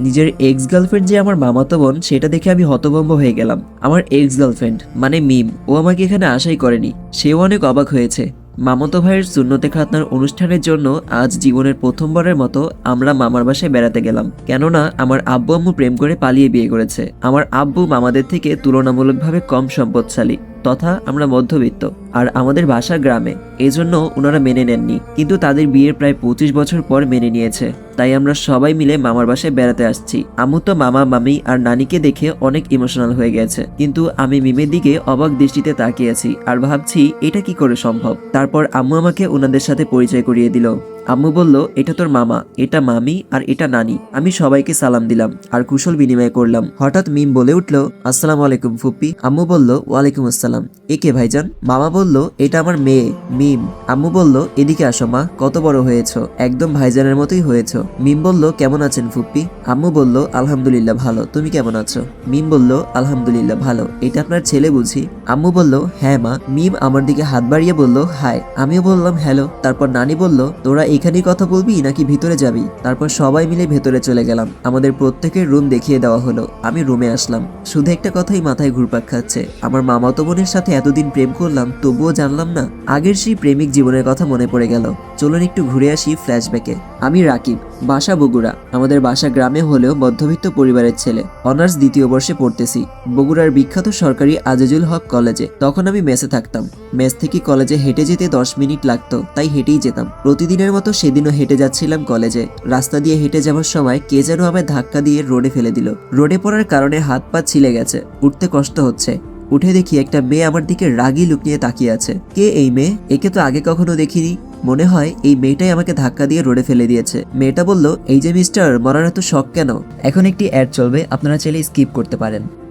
নিজের ex girlfriend যে আমার মামাতো বোন, সেটা দেখে আমি হতভম্ব হয়ে গেলাম। আমার এক্স গার্লফ্রেন্ড মানে মিম, ও আমাকে এখানে আশাই করেনি। সেও অনেক অবাক হয়েছে। মামাতো ভাইয়ের শূন্যতে খাতনার অনুষ্ঠানের জন্য আজ জীবনের প্রথমবারের মতো আমরা মামার বাসায় বেড়াতে গেলাম। কেননা, আমার আব্বু আম্মু প্রেম করে পালিয়ে বিয়ে করেছে। আমার আব্বু মামাদের থেকে তুলনামূলকভাবে কম সম্পদশালী, তথা আমরা মধ্যবিত্ত, আর আমাদের বাসা গ্রামে। এজন্য ওনারা মেনে নেননি, কিন্তু তাদের বিয়ের প্রায় পঁচিশ বছর পর মেনে নিয়েছে। তাই আমরা সবাই মিলে মামার বাসায় বেড়াতে আসছি। আমু তো মামা, মামি আর নানিকে দেখে অনেক ইমোশনাল হয়ে গেছে। কিন্তু আমি মিমের দিকে অবাক দৃষ্টিতে তাকিয়েছি আর ভাবছি, এটা কি করে সম্ভব? তারপর আম্মু আমাকে ওনাদের সাথে পরিচয় করিয়ে দিল। আম্মু বলল, এটা তোর মামা, এটা মামি আর এটা নানি। আমি সবাইকে সালাম দিলাম আর কুশল বিনিময় করলাম। হঠাৎ মিম বলে উঠল, আসসালামু আলাইকুম ফুপ্পি। আম্মু বলল, ওয়ালাইকুম আসসালাম। এ কে ভাইজান? মামা বলল, এটা আমার মেয়ে, মিম। আম্মু বলল, এদিকে আসো মা, কত বড় হয়েছো, একদম ভাইজানের মতোই হয়েছো। মিম বলল, কেমন আছেন ফুপ্পি? আম্মু বলল, আলহামদুলিল্লাহ ভালো, তুমি কেমন আছো? মিম বলল, আলহামদুলিল্লাহ ভালো, এটা আপনার ছেলে বুঝি? আম্মু বলল হ্যাঁ মা। মিম আমার দিকে হাত বাড়িয়ে বলল, হাই। আমিও বললাম, হ্যালো। তারপর নানি বলল, তোরা এখানেই কথা বলবি নাকি ভিতরে যাবি? তারপর সবাই মিলে ভেতরে চলে গেলাম। আমাদের প্রত্যেকের রুম দেখিয়ে দেওয়া হলো। আমি রুমে আসলাম। শুধু একটা কথাই মাথায় ঘুরপাক খাচ্ছে। আমার মামাতো বোনের সাথে এতদিন প্রেম করলাম, তবুও জানলাম না, আগের সেই প্রেমিক জীবনের কথা মনে পড়ে গেল। চলুন একটু ঘুরে আসি ফ্ল্যাশব্যাকে আমি রাকিব, বাসা বগুড়া। আমাদের বাসা গ্রামে হলেও মধ্যবিত্ত পরিবারের ছেলে। অনার্স দ্বিতীয় বর্ষে পড়তেছি। বগুড়ার বিখ্যাত সরকারি আজিজুল হক কলেজে। তখন আমি মেসে থাকতাম। মেস থেকে কলেজে হেঁটে যেতে দশ মিনিট লাগতো, তাই হেঁটেই যেতাম। প্রতিদিনের মতো সেদিনও হেঁটে যাচ্ছিলাম কলেজে। রাস্তা দিয়ে হেঁটে যাওয়ার সময় কে যেন আমায় ধাক্কা দিয়ে রোডে ফেলে দিল। রোডে পড়ার কারণে হাত পা ছিলে গেছে। উঠতে কষ্ট হচ্ছে। উঠে দেখি একটা মেয়ে আমার দিকে রাগি লুক নিয়ে তাকিয়ে আছে। কে এই মেয়ে? একে তো আগে কখনো দেখিনি। মনে হয় এই মেয়েটাই আমাকে ধাক্কা দিয়ে রোডে ফেলে দিয়েছে। মেয়েটা বলল, এই যে মিস্টার, মরার এত শখ কেন? এখন একটি অ্যাড চলবে, আপনারা চাইলে স্কিপ করতে পারেন।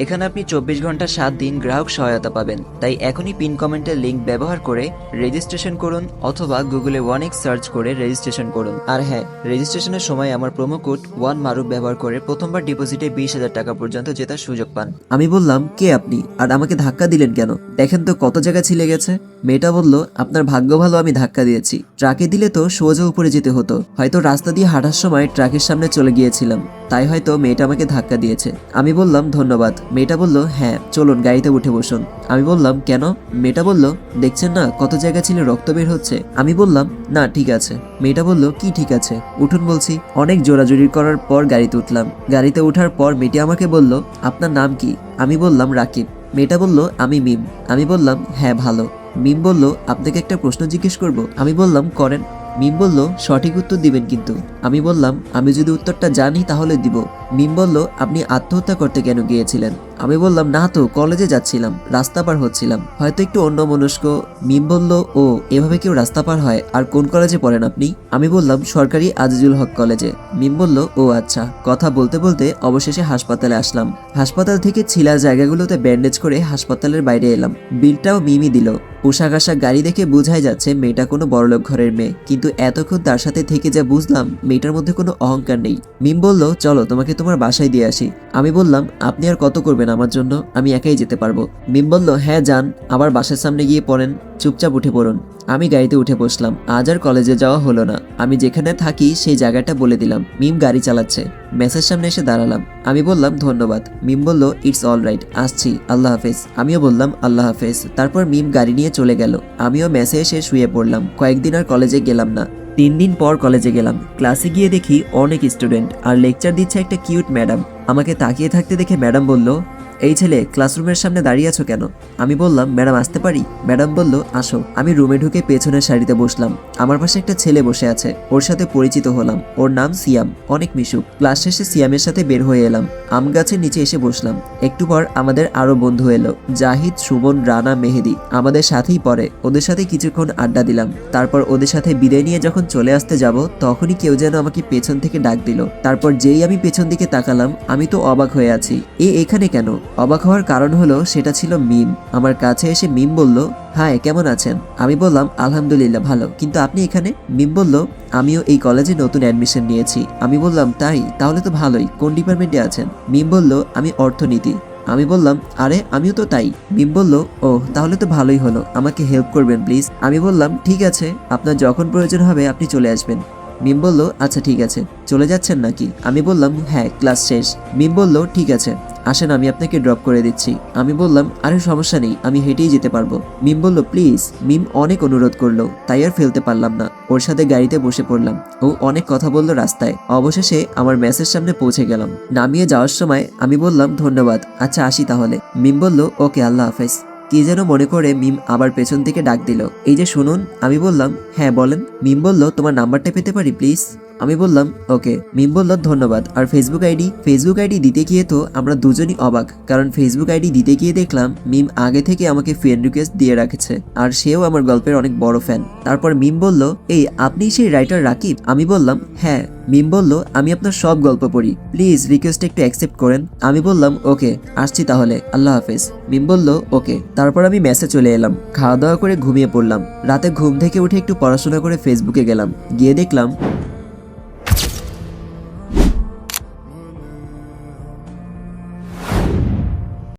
এখানে আপনি চব্বিশ ঘণ্টা সাত দিন গ্রাহক সহায়তা পাবেন। তাই এখনই পিন কমেন্টের লিঙ্ক ব্যবহার করে রেজিস্ট্রেশন করুন অথবা গুগলে ওয়ান এক্স সার্চ করে রেজিস্ট্রেশন করুন। আর হ্যাঁ রেজিস্ট্রেশনের সময় আমার প্রোমো কোড ওয়ান মারুফ ব্যবহার করে প্রথমবার ডিপোজিটে বিশ হাজার টাকা পর্যন্ত জেতার সুযোগ পান। আমি বললাম, কে আপনি? আর আমাকে ধাক্কা দিলেন কেন? দেখেন তো কত জায়গা ছিলে গেছে। মেয়েটা বলল, আপনার ভাগ্য ভালো, আমি ধাক্কা দিয়েছি। ট্রাকে দিলে তো সোজা উপরে যেতে হতো। হয়তো রাস্তা দিয়ে হাঁটার সময় ট্রাকের সামনে চলে গিয়েছিলাম। তাই হয়তো মেয়েটা আমাকে ধাক্কা দিয়েছে। আমি বললাম, ধন্যবাদ। মেয়েটা বলল হ্যাঁ চলুন, গাড়িতে উঠে বসুন। আমি বললাম, কেন? মেয়েটা বলল, দেখছেন না, কত জায়গা ছিল, রক্ত বের হচ্ছে। আমি বললাম, না, ঠিক আছে। মেয়েটা বলল, কি ঠিক আছে? উঠুন, বলছি। অনেক জোরাজুরি করার পর গাড়িতে উঠলাম। গাড়িতে ওঠার পর মেয়েটি আমাকে বলল, আপনার নাম কি? আমি বললাম, রাকিব। মেয়েটা বলল, আমি মিম। আমি বললাম হ্যাঁ ভালো। মিম বলল, আপনাকে একটা প্রশ্ন জিজ্ঞেস করব। আমি বললাম, করেন। মিম বলল, সঠিক উত্তর দিবেন কিন্তু। আমি বললাম, আমি যদি উত্তরটা জানি তাহলে দিব। মিম বলল, আপনি আত্মহত্যা করতে কেন গিয়েছিলেন? আমি বললাম, না তো, কলেজে যাচ্ছিলাম, রাস্তা পার হচ্ছিলাম। হয়তো একটু অন্য মনস্ক মিম বলল, ও, এভাবে কেউ রাস্তা পার হয়, আর কোন কলেজে পড়েন আপনি? আমি বললাম, সরকারি আজিজুল হক কলেজে। মিম বলল, ও আচ্ছা। কথা বলতে বলতে অবশেষে হাসপাতালে আসলাম। হাসপাতাল থেকে ছিলার জায়গাগুলোতে ব্যান্ডেজ করে হাসপাতালের বাইরে এলাম। বিলটাও মিমি দিল। পোশাক আশাক গাড়ি দেখে বোঝাই যাচ্ছে, মেয়েটা কোনো বড়লোক ঘরের মেয়ে। কিন্তু এতক্ষণ তার সাথে থেকে যা বুঝলাম, মেয়েটার মধ্যে কোনো অহংকার নেই। মিম বলল, চলো, তোমাকে তোমার বাসায় দিয়ে আসি। আমি বললাম, আপনি আর কত করবেন? আমার জন্য আমি একাই যেতে পারব। মিম বলল হ্যাঁ যান। আবার বাসার সামনে গিয়ে পড়েন। চুপচাপ উঠে পড়ুন। আমি গাড়িতে উঠে বসলাম। আজ আর কলেজে যাওয়া হলো না। আমি যেখানে থাকি সেই জায়গাটা বলে দিলাম। মিম গাড়ি চালাচ্ছে। মেসের সামনে এসে দাঁড়ালাম। আমি বললাম, ধন্যবাদ। মিম বলল, ইটস অল রাইট, আসছি। আল্লাহ হাফেজ। আমিও বললাম, আল্লাহ হাফেজ। তারপর মিম গাড়ি নিয়ে চলে গেল। আমিও মেসে এসে শুয়ে পড়লাম। কয়েকদিন আর কলেজে গেলাম না। তিন দিন পর কলেজে গেলাম। ক্লাসে গিয়ে দেখি অনেক স্টুডেন্ট, আর লেকচার দিচ্ছে একটা কিউট ম্যাডাম। আমাকে তাকিয়ে থাকতে দেখে ম্যাডাম বলল এই ছেলে ক্লাসরুমের সামনে দাঁড়িয়ে আছো কেন? আমি বললাম, ম্যাডাম, আসতে পারি? ম্যাডাম বলল, আসো। আমি রুমে ঢুকে পেছনের সারিতে বসলাম। আমার পাশে একটা ছেলে বসে আছে। ওর সাথে পরিচিত হলাম। ওর নাম সিয়াম, অনেক মিশুক। ক্লাস শেষে সিয়ামের সাথে বের হয়ে এলাম। আম গাছের নিচে এসে বসলাম। একটু পর আমাদের আরও বন্ধু এলো। জাহিদ, সুমন, রানা, মেহেদি। আমাদের সাথেই পড়ে। ওদের সাথে কিছুক্ষণ আড্ডা দিলাম। তারপর ওদের সাথে বিদায় নিয়ে যখন চলে আসতে যাব, তখনই কেউ যেন আমাকে পেছন থেকে ডাক দিল। তারপর যেই আমি পেছন দিকে তাকালাম, আমি তো অবাক হয়ে আছি। এ এখানে কেন? অবাক হওয়ার কারণ হলো সেটা ছিল মিম। আমার কাছে এসে মিম বলল হাই কেমন আছেন? আমি বললাম, আলহামদুলিল্লাহ, ভালো। কিন্তু আপনি এখানে? মিম বলল, আমিও এই কলেজে নতুন অ্যাডমিশন নিয়েছি। আমি বললাম, তাই? তাহলে তো ভালোই। কোন ডিপার্টমেন্টে আছেন? মিম বলল, আমি অর্থনীতি। আমি বললাম, আরে, আমিও তো তাই। মিম বলল ও তাহলে তো ভালোই হলো। আমাকে হেল্প করবেন, প্লিজ। আমি বললাম, ঠিক আছে। আপনার যখন প্রয়োজন হবে, আপনি চলে আসবেন। মিম বলল আচ্ছা ঠিক আছে। চলে যাচ্ছেন নাকি? আমি বললাম হ্যাঁ ক্লাস শেষ। মিম বলল, ঠিক আছে। আসেন, আমি আপনাকে ড্রপ করে দিচ্ছি। আমি বললাম, আরে, সমস্যা নেই, আমি হেঁটেই যেতে পারব। মিম বলল, প্লিজ। মিম অনেক অনুরোধ করল, তাই আর ফেলতে পারলাম না। ওর সাথে গাড়িতে বসে পড়লাম। ও অনেক কথা বলল রাস্তায়। অবশেষে আমার মেসের সামনে পৌঁছে গেলাম। নামিয়ে যাওয়ার সময় আমি বললাম, ধন্যবাদ। আচ্ছা আসি তাহলে। মিম বলল, ওকে, আল্লাহ হাফেজ। কি যেন মনে করে মিম আবার পেছন থেকে ডাক দিল, এই যে শুনুন। আমি বললাম হ্যাঁ বলেন। মিম বলল, তোমার নাম্বারটা পেতে পারি, প্লিজ? আমি বললাম, ওকে। মিম বলল, ধন্যবাদ। আর ফেসবুক আইডি ফেসবুক আইডি দিতে গিয়ে তো আমরা দুজনই অবাক, কারণ ফেসবুক আইডি দিতে গিয়ে দেখলাম মিম আগে থেকে আমাকে ফ্রেন্ড রিকোয়েস্ট দিয়ে রাখেছে, আর সেও আমার গল্পের অনেক বড় ফ্যান তারপর মিম বলল, এই, আপনি সেই রাইটার রাকিব? আমি বললাম হ্যাঁ। মিম বলল, আমি আপনার সব গল্প পড়ি। প্লিজ রিকোয়েস্ট একটু অ্যাকসেপ্ট করেন। আমি বললাম, ওকে, আসছি তাহলে। আল্লাহ হাফেজ। মিম বলল, ওকে। তারপর আমি মেসে চলে এলাম। খাওয়া দাওয়া করে ঘুমিয়ে পড়লাম। রাতে ঘুম থেকে উঠে একটু পড়াশোনা করে ফেসবুকে গেলাম। গিয়ে দেখলাম